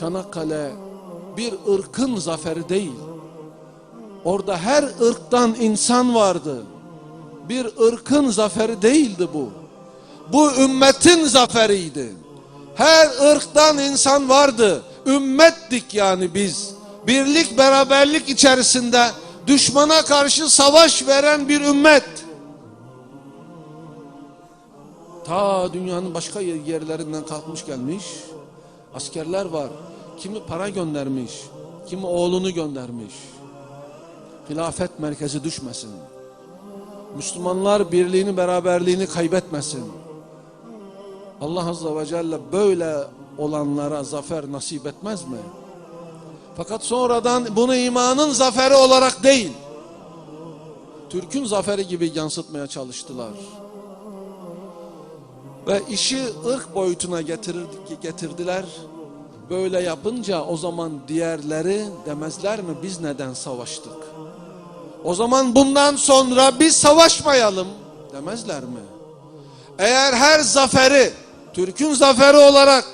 Çanakkale bir ırkın zaferi değil. Orada her ırktan insan vardı. Bir ırkın zaferi değildi bu. Bu ümmetin zaferiydi. Her ırktan insan vardı. Ümmettik yani biz. Birlik beraberlik içerisinde düşmana karşı savaş veren bir ümmet. Ta dünyanın başka yer- yerlerinden kalkmış gelmiş. Askerler var. Kimi para göndermiş, kimi oğlunu göndermiş. Hilafet merkezi düşmesin. Müslümanlar birliğini, beraberliğini kaybetmesin. Allah Azze ve Celle böyle olanlara zafer nasip etmez mi? Fakat sonradan bunu imanın zaferi olarak değil, Türk'ün zaferi gibi yansıtmaya çalıştılar. Ve işi ırk boyutuna getirir, getirdiler. Böyle yapınca o zaman diğerleri demezler mi biz neden savaştık? O zaman bundan sonra biz savaşmayalım demezler mi? Eğer her zaferi Türk'ün zaferi olarak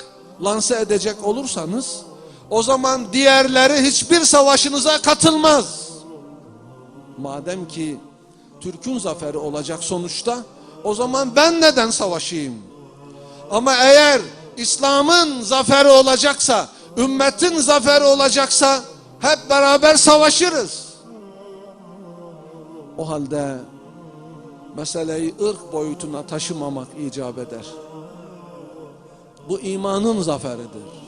lanse edecek olursanız o zaman diğerleri hiçbir savaşınıza katılmaz. Madem ki Türk'ün zaferi olacak sonuçta o zaman ben neden savaşayım? Ama eğer İslam'ın zaferi olacaksa, ümmetin zaferi olacaksa hep beraber savaşırız. O halde meseleyi ırk boyutuna taşımamak icap eder. Bu imanın zaferidir.